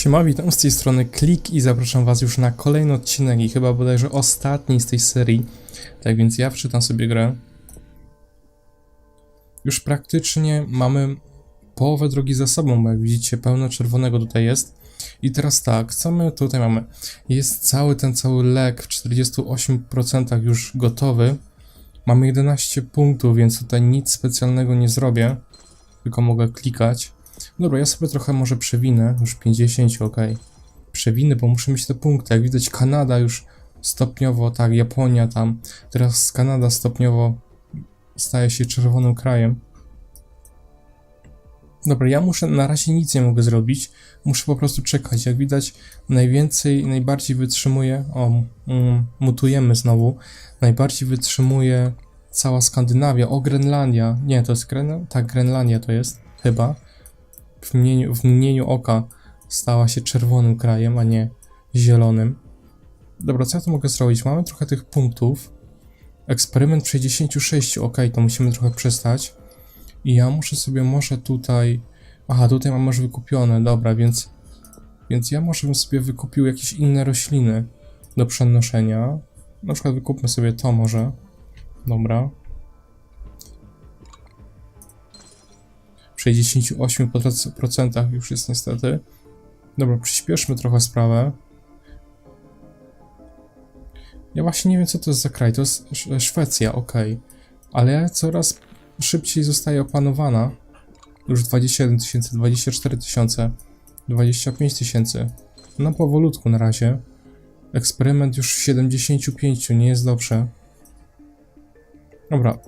Siema, witam z tej strony Klik i zapraszam was już na kolejny odcinek i chyba bodajże ostatni z tej serii. Tak więc ja wczytam sobie grę. Już praktycznie mamy połowę drogi za sobą, bo jak widzicie pełno czerwonego tutaj jest. I teraz tak, co my tutaj mamy? Jest cały ten cały lek w 48% już gotowy. Mamy 11 punktów, więc tutaj nic specjalnego nie zrobię. Tylko mogę klikać. Dobra, ja sobie trochę może przewinę, już 50, ok. Przewinę, bo muszę mieć te punkty. Jak widać, Kanada już stopniowo, tak, Japonia tam, teraz Kanada stopniowo staje się czerwonym krajem. Dobra, ja muszę, na razie nic nie mogę zrobić, muszę po prostu czekać. Jak widać, najwięcej, najbardziej wytrzymuje, o, mutujemy znowu, najbardziej wytrzymuje cała Skandynawia, o, Grenlandia, nie, to jest Gren, tak, Grenlandia to jest, chyba w mgnieniu, w oka stała się czerwonym krajem, a nie zielonym. Dobra, co ja tu mogę zrobić? Mamy trochę tych punktów. Eksperyment 66, ok, to musimy trochę przestać. I ja muszę sobie może tutaj... Aha, tutaj mam już wykupione, dobra, więc... Więc ja może bym sobie wykupił jakieś inne rośliny do przenoszenia. Na przykład wykupmy sobie to może. Dobra. 68% już jest niestety. Dobra, przyspieszmy trochę sprawę. Ja właśnie nie wiem, co to jest za kraj. To jest Sz- Szwecja, ok. Ale coraz szybciej zostaje opanowana. Już 27 tysięcy, 24 tysiące, 25 tysięcy. No powolutku na razie. Eksperyment już w 75, nie jest dobrze. Dobra,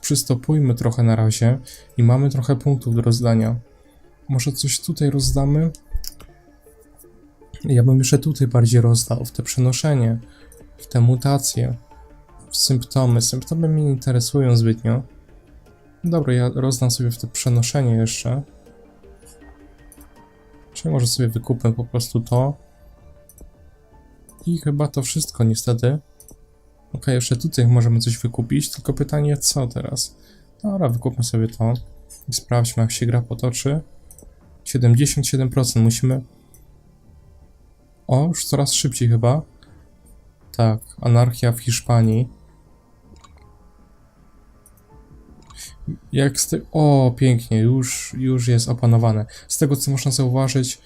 przystopujmy trochę na razie i mamy trochę punktów do rozdania. Może coś tutaj rozdamy? Ja bym jeszcze tutaj bardziej rozdał, w te przenoszenie, w te mutacje, w symptomy. Symptomy mnie nie interesują zbytnio. Dobra, ja rozdam sobie w te przenoszenie jeszcze. Czy może sobie wykupę po prostu to? I chyba to wszystko niestety. Ok, jeszcze tutaj możemy coś wykupić, tylko pytanie co teraz? Dobra, wykupmy sobie to i sprawdźmy jak się gra potoczy. 77% musimy... O, już coraz szybciej chyba. Tak, anarchia w Hiszpanii. Jak z ty... O, pięknie, już, już jest opanowane. Z tego co można zauważyć,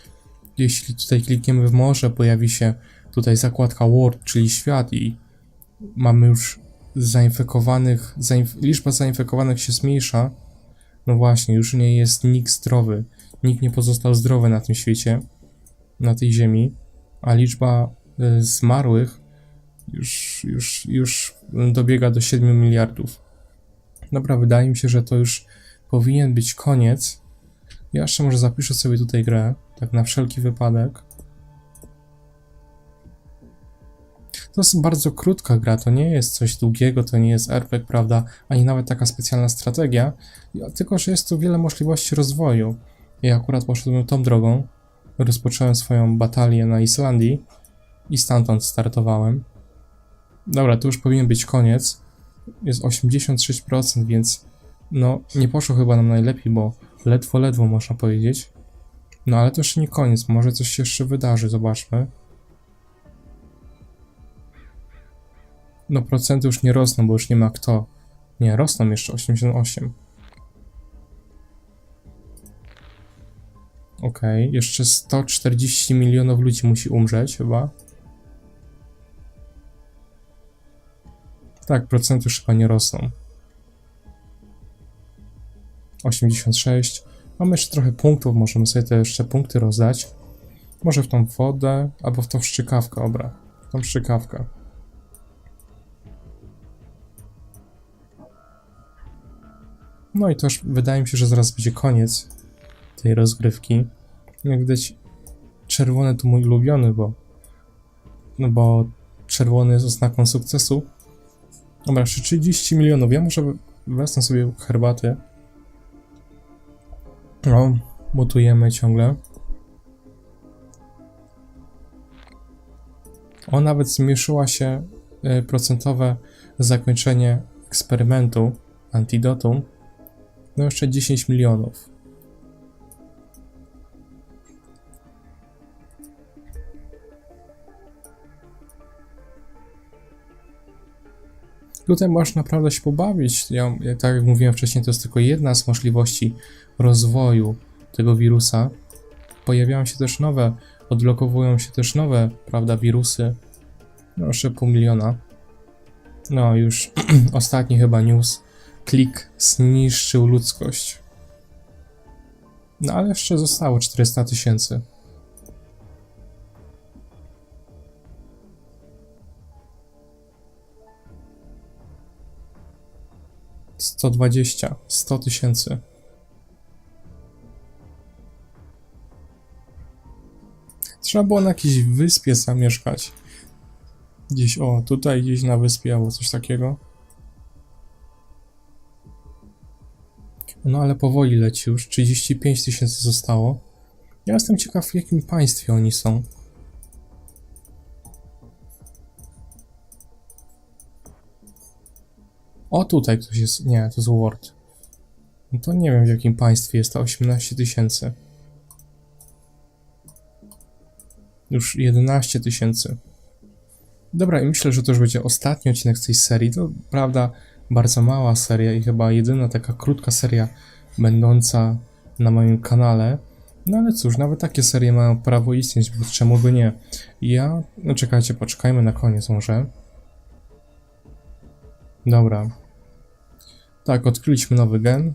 jeśli tutaj klikniemy w morze, pojawi się tutaj zakładka World, czyli świat i mamy już zainfekowanych, zainf liczba zainfekowanych się zmniejsza. No właśnie, już nie jest nikt zdrowy. Nikt nie pozostał zdrowy na tym świecie, na tej ziemi, a liczba y, zmarłych już, już, już dobiega do 7 miliardów. Dobra, wydaje mi się, że to już powinien być koniec. Ja jeszcze może zapiszę sobie tutaj grę, tak na wszelki wypadek. To jest bardzo krótka gra, to nie jest coś długiego, to nie jest RPG, prawda, ani nawet taka specjalna strategia, tylko że jest tu wiele możliwości rozwoju. Ja akurat poszedłem tą drogą, rozpocząłem swoją batalię na Islandii i stamtąd startowałem. Dobra, to już powinien być koniec. Jest 86%, więc no nie poszło chyba nam najlepiej, bo ledwo, ledwo można powiedzieć. No ale to jeszcze nie koniec, może coś się jeszcze wydarzy, zobaczmy. No procenty już nie rosną, bo już nie ma kto. Nie, rosną jeszcze 88. Okej, jeszcze 140 milionów ludzi musi umrzeć chyba. Tak, procenty już chyba nie rosną. 86. Mamy jeszcze trochę punktów, możemy sobie te jeszcze punkty rozdać. Może w tą wodę, albo w tą szczykawkę, obra. W tą szczykawkę. No i to już wydaje mi się, że zaraz będzie koniec tej rozgrywki. Jak widać, czerwony to mój ulubiony, bo no bo czerwony jest oznaką sukcesu. Dobra, jeszcze 30 milionów. Ja może wezmę sobie herbaty. No, mutujemy ciągle. O, nawet zmniejszyła się y, procentowe zakończenie eksperymentu antidotum. No jeszcze 10 milionów. Tutaj masz naprawdę się pobawić. Ja, tak jak mówiłem wcześniej, to jest tylko jedna z możliwości rozwoju tego wirusa. Pojawiają się też nowe, odlokowują się też nowe, prawda, wirusy. No jeszcze pół miliona. No już ostatni chyba news Klik zniszczył ludzkość. No, ale jeszcze zostało 400 tysięcy. Sto dwadzieścia, sto tysięcy. Trzeba było na jakiejś wyspie zamieszkać. Gdzieś, o, tutaj gdzieś na wyspie albo coś takiego. No ale powoli leci już. 35 tysięcy zostało. Ja jestem ciekaw, w jakim państwie oni są. O, tutaj ktoś jest. Nie, to jest Word. No to nie wiem, w jakim państwie jest to 18 tysięcy. Już 11 tysięcy. Dobra, i myślę, że to już będzie ostatni odcinek z tej serii. To prawda, bardzo mała seria i chyba jedyna taka krótka seria będąca na moim kanale. No ale cóż, nawet takie serie mają prawo istnieć, bo czemu by nie? Ja, no czekajcie, poczekajmy na koniec może. Dobra. Tak, odkryliśmy nowy gen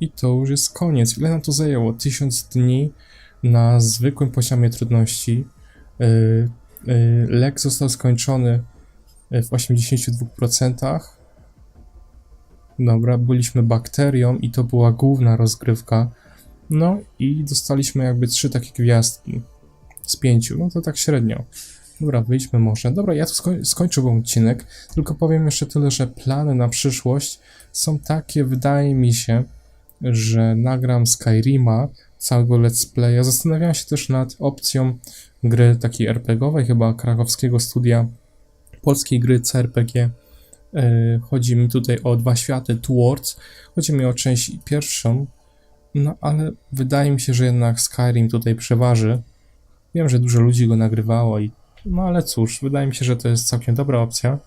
i to już jest koniec. Ile nam to zajęło? 1000 dni na zwykłym poziomie trudności. Yy, yy, lek został skończony w 82%. Dobra, byliśmy bakterią i to była główna rozgrywka. No i dostaliśmy jakby trzy takie gwiazdki z pięciu. No to tak średnio. Dobra, wyjdźmy może. Dobra, ja tu skoń skończyłbym odcinek, tylko powiem jeszcze tyle, że plany na przyszłość są takie, wydaje mi się, że nagram Skyrima, całego let's playa. Zastanawiałem się też nad opcją gry takiej RPGowej, chyba krakowskiego studia polskiej gry CRPG. Yy, chodzi mi tutaj o dwa światy, Towards. Chodzi mi o część pierwszą, no ale wydaje mi się, że jednak Skyrim tutaj przeważy. Wiem, że dużo ludzi go nagrywało i no ale cóż, wydaje mi się, że to jest całkiem dobra opcja.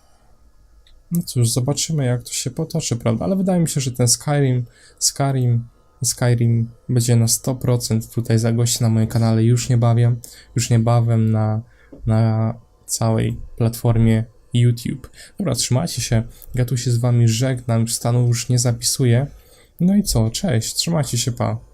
No cóż, zobaczymy jak to się potoczy, prawda? Ale wydaje mi się, że ten Skyrim, Skyrim, Skyrim będzie na 100% tutaj zagości na moim kanale już niebawem, już niebawem na, na całej platformie YouTube. Dobra, trzymajcie się, ja tu się z wami żegnam, stanu już nie zapisuję. No i co, cześć, trzymajcie się, pa.